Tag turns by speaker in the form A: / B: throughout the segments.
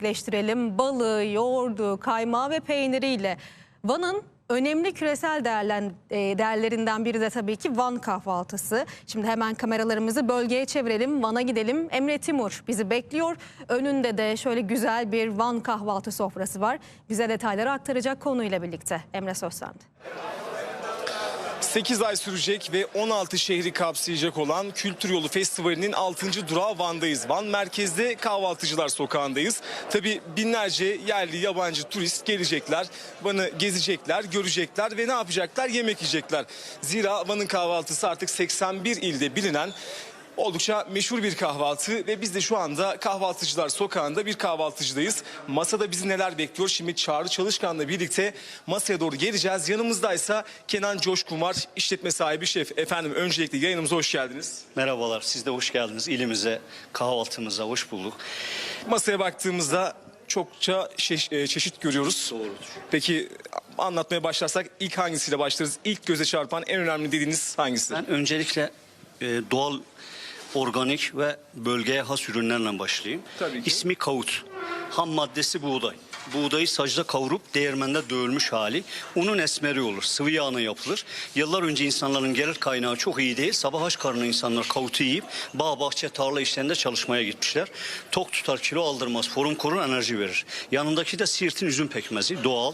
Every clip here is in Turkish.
A: Birleştirelim balığı, yoğurdu, kaymağı ve peyniriyle. Van'ın önemli küresel değerlen, e, değerlerinden biri de tabii ki Van kahvaltısı. Şimdi hemen kameralarımızı bölgeye çevirelim. Van'a gidelim. Emre Timur bizi bekliyor. Önünde de şöyle güzel bir Van kahvaltı sofrası var. Bize detayları aktaracak konuyla birlikte. Emre söz sende.
B: 8 ay sürecek ve 16 şehri kapsayacak olan Kültür Yolu Festivali'nin 6. durağı Van'dayız. Van merkezde Kahvaltıcılar Sokağı'ndayız. Tabi binlerce yerli yabancı turist gelecekler. Van'ı gezecekler, görecekler ve ne yapacaklar? Yemek yiyecekler. Zira Van'ın kahvaltısı artık 81 ilde bilinen Oldukça meşhur bir kahvaltı ve biz de şu anda Kahvaltıcılar Sokağı'nda bir kahvaltıcıdayız. Masada bizi neler bekliyor? Şimdi Çağrı Çalışkan'la birlikte masaya doğru geleceğiz. Yanımızdaysa Kenan Coşkun var, işletme sahibi şef. Efendim öncelikle yayınımıza hoş geldiniz.
C: Merhabalar, siz de hoş geldiniz ilimize, kahvaltımıza hoş bulduk.
B: Masaya baktığımızda çokça e, çeşit görüyoruz.
C: Doğrudur.
B: Peki anlatmaya başlarsak ilk hangisiyle başlarız? İlk göze çarpan en önemli dediğiniz hangisi?
C: Ben öncelikle e, doğal, organik ve bölgeye has ürünlerle başlayayım.
B: Tabii ki.
C: İsmi kavut. Ham maddesi buğday. Buğdayı sacda kavurup değirmende dövülmüş hali. Unun esmeri olur. Sıvı yağına yapılır. Yıllar önce insanların gelir kaynağı çok iyi değil. Sabah aç karnına insanlar kavutu yiyip bağ, bahçe, tarla işlerinde çalışmaya gitmişler. Tok tutar, kilo aldırmaz, forum korur, enerji verir. Yanındaki de Siirt'in üzüm pekmezi. Doğal,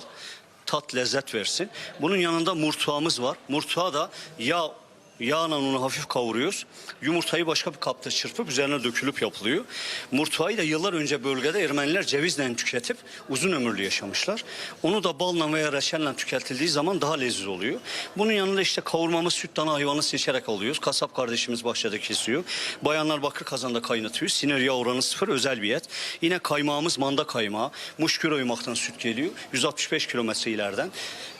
C: tat lezzet versin. Bunun yanında murtuağımız var. Murtuğa da yağ Yağla onu hafif kavuruyoruz. Yumurtayı başka bir kapta çırpıp üzerine dökülüp yapılıyor. Murtuayı da yıllar önce bölgede Ermeniler cevizle tüketip uzun ömürlü yaşamışlar. Onu da balla veya reçelle tüketildiği zaman daha lezzetli oluyor. Bunun yanında işte kavurmamız süt dana hayvanı seçerek alıyoruz. Kasap kardeşimiz bahçede kesiyor. Bayanlar bakır kazanda kaynatıyor. Sinir yağ oranı sıfır özel bir et. Yine kaymağımız manda kaymağı. Muşkür oymaktan süt geliyor. 165 kilometre ileriden.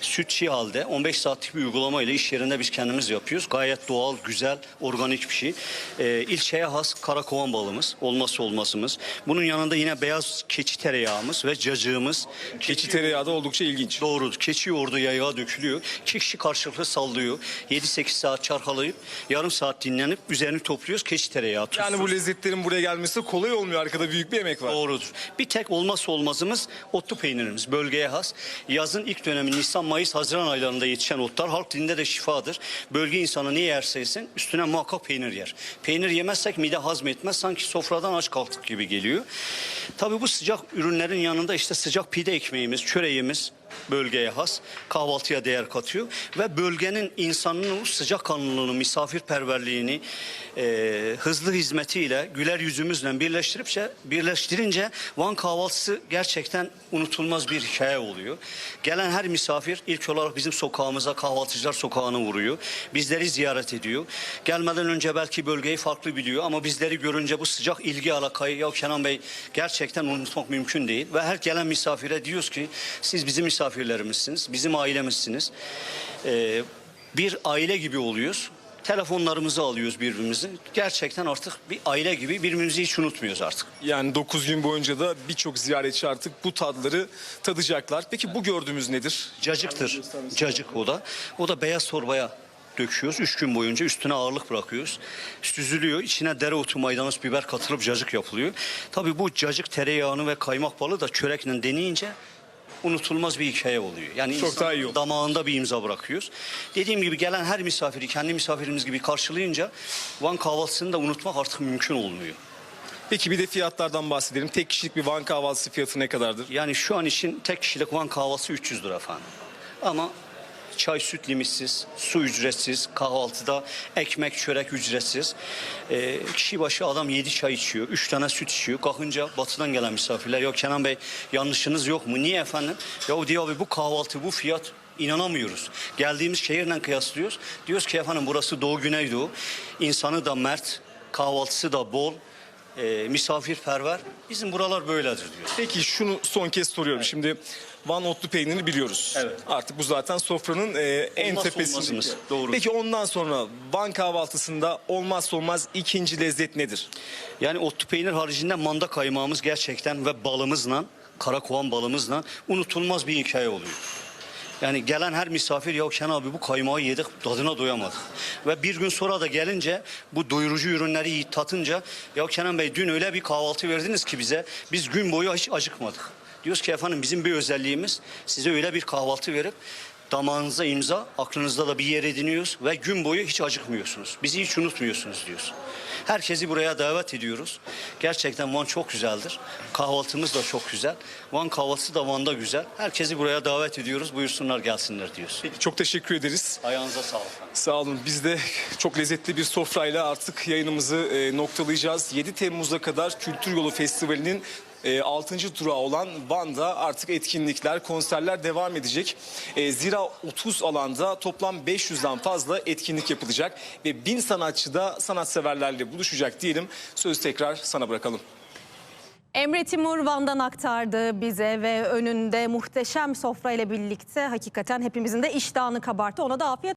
C: Süt çiğ halde 15 saatlik bir uygulamayla iş yerinde biz kendimiz yapıyoruz. Gayet doğal, güzel, organik bir şey. Ee, ilçeye has karakovan balımız, olmazsa olmazımız. Bunun yanında yine beyaz keçi tereyağımız ve cacığımız.
B: Keçi tereyağı da oldukça ilginç.
C: Doğrudur. Keçi yoğurdu yayağa dökülüyor. Kişi karşılıklı sallıyor. 7-8 saat çarkalayıp yarım saat dinlenip üzerini topluyoruz. Keçi tereyağı tuzsuz.
B: Yani bu lezzetlerin buraya gelmesi kolay olmuyor. Arkada büyük bir emek var.
C: Doğrudur. Bir tek olmazsa olmazımız otlu peynirimiz. Bölgeye has. Yazın ilk dönemi Nisan, Mayıs, Haziran aylarında yetişen otlar. Halk dilinde de şifadır. Bölge insanı ne yerse yesin üstüne muhakkak peynir yer. Peynir yemezsek mide hazmetmez. Sanki sofradan aç kalktık gibi geliyor. Tabii bu sıcak ürünlerin yanında işte sıcak pide ekmeğimiz, çöreğimiz bölgeye has. Kahvaltıya değer katıyor. Ve bölgenin insanının sıcakkanlılığını, misafirperverliğini e, hızlı hizmetiyle, güler yüzümüzle birleştiripçe, birleştirince Van kahvaltısı gerçekten unutulmaz bir hikaye oluyor. Gelen her misafir ilk olarak bizim sokağımıza kahvaltıcılar sokağını vuruyor. Bizleri ziyaret ediyor. Gelmeden önce belki bölgeyi farklı biliyor ama bizleri görünce bu sıcak ilgi alakayı ya Kenan Bey gerçekten unutmak mümkün değil. Ve her gelen misafire diyoruz ki siz bizim misafirlerimizsiniz, bizim ailemizsiniz. Ee, bir aile gibi oluyoruz. Telefonlarımızı alıyoruz birbirimizin. Gerçekten artık bir aile gibi birbirimizi hiç unutmuyoruz artık.
B: Yani 9 gün boyunca da birçok ziyaretçi artık bu tadları tadacaklar. Peki bu gördüğümüz nedir?
C: Cacıktır. Cacık o da. O da beyaz torbaya döküyoruz. Üç gün boyunca üstüne ağırlık bırakıyoruz. Süzülüyor. İçine dereotu, maydanoz, biber katılıp cacık yapılıyor. Tabii bu cacık tereyağını ve kaymak balı da çörekle deneyince unutulmaz bir hikaye oluyor. Yani
B: Çok daha iyi oldu.
C: damağında bir imza bırakıyoruz. Dediğim gibi gelen her misafiri kendi misafirimiz gibi karşılayınca Van kahvaltısını da unutmak artık mümkün olmuyor.
B: Peki bir de fiyatlardan bahsedelim. Tek kişilik bir Van kahvaltısı fiyatı ne kadardır?
C: Yani şu an için tek kişilik Van kahvaltısı 300 lira efendim. Ama çay süt limitsiz, su ücretsiz, kahvaltıda ekmek çörek ücretsiz. Ee, kişi başı adam 7 çay içiyor, 3 tane süt içiyor. Kalkınca batıdan gelen misafirler ya Kenan Bey yanlışınız yok mu? Niye efendim? Ya diyor abi bu kahvaltı bu fiyat inanamıyoruz. Geldiğimiz şehirle kıyaslıyoruz. Diyoruz ki efendim burası Doğu Güneydoğu. İnsanı da mert, kahvaltısı da bol, e, misafirperver. Bizim buralar böyledir diyor.
B: Peki şunu son kez soruyorum. Şimdi Van otlu peynirini biliyoruz.
C: Evet.
B: Artık bu zaten sofranın e, en
C: Olmazsa
B: tepesinde.
C: olmazımız. Doğru.
B: Peki ondan sonra Van kahvaltısında olmazsa olmaz ikinci lezzet nedir?
C: Yani otlu peynir haricinde manda kaymağımız gerçekten ve balımızla, karakovan balımızla unutulmaz bir hikaye oluyor. Yani gelen her misafir ya Kenan abi bu kaymağı yedik tadına doyamadık. Ve bir gün sonra da gelince bu doyurucu ürünleri yiyip tatınca ya Kenan Bey dün öyle bir kahvaltı verdiniz ki bize biz gün boyu hiç acıkmadık. Diyoruz ki efendim bizim bir özelliğimiz size öyle bir kahvaltı verip damağınıza imza, aklınızda da bir yer ediniyoruz ve gün boyu hiç acıkmıyorsunuz. Bizi hiç unutmuyorsunuz diyoruz. Herkesi buraya davet ediyoruz. Gerçekten Van çok güzeldir. Kahvaltımız da çok güzel. Van kahvaltısı da Van'da güzel. Herkesi buraya davet ediyoruz. Buyursunlar gelsinler diyoruz.
B: Peki, çok teşekkür ederiz.
C: Ayağınıza sağlık.
B: Sağ olun. Biz de çok lezzetli bir sofrayla artık yayınımızı e, noktalayacağız. 7 Temmuz'a kadar Kültür Yolu Festivali'nin e, 6. durağı olan Van'da artık etkinlikler, konserler devam edecek. E, zira 30 alanda toplam 500'den fazla etkinlik yapılacak ve 1000 sanatçı da sanatseverlerle buluşacak diyelim. Sözü tekrar sana bırakalım.
A: Emre Timur Van'dan aktardı bize ve önünde muhteşem sofra ile birlikte hakikaten hepimizin de iştahını kabarttı. Ona da afiyet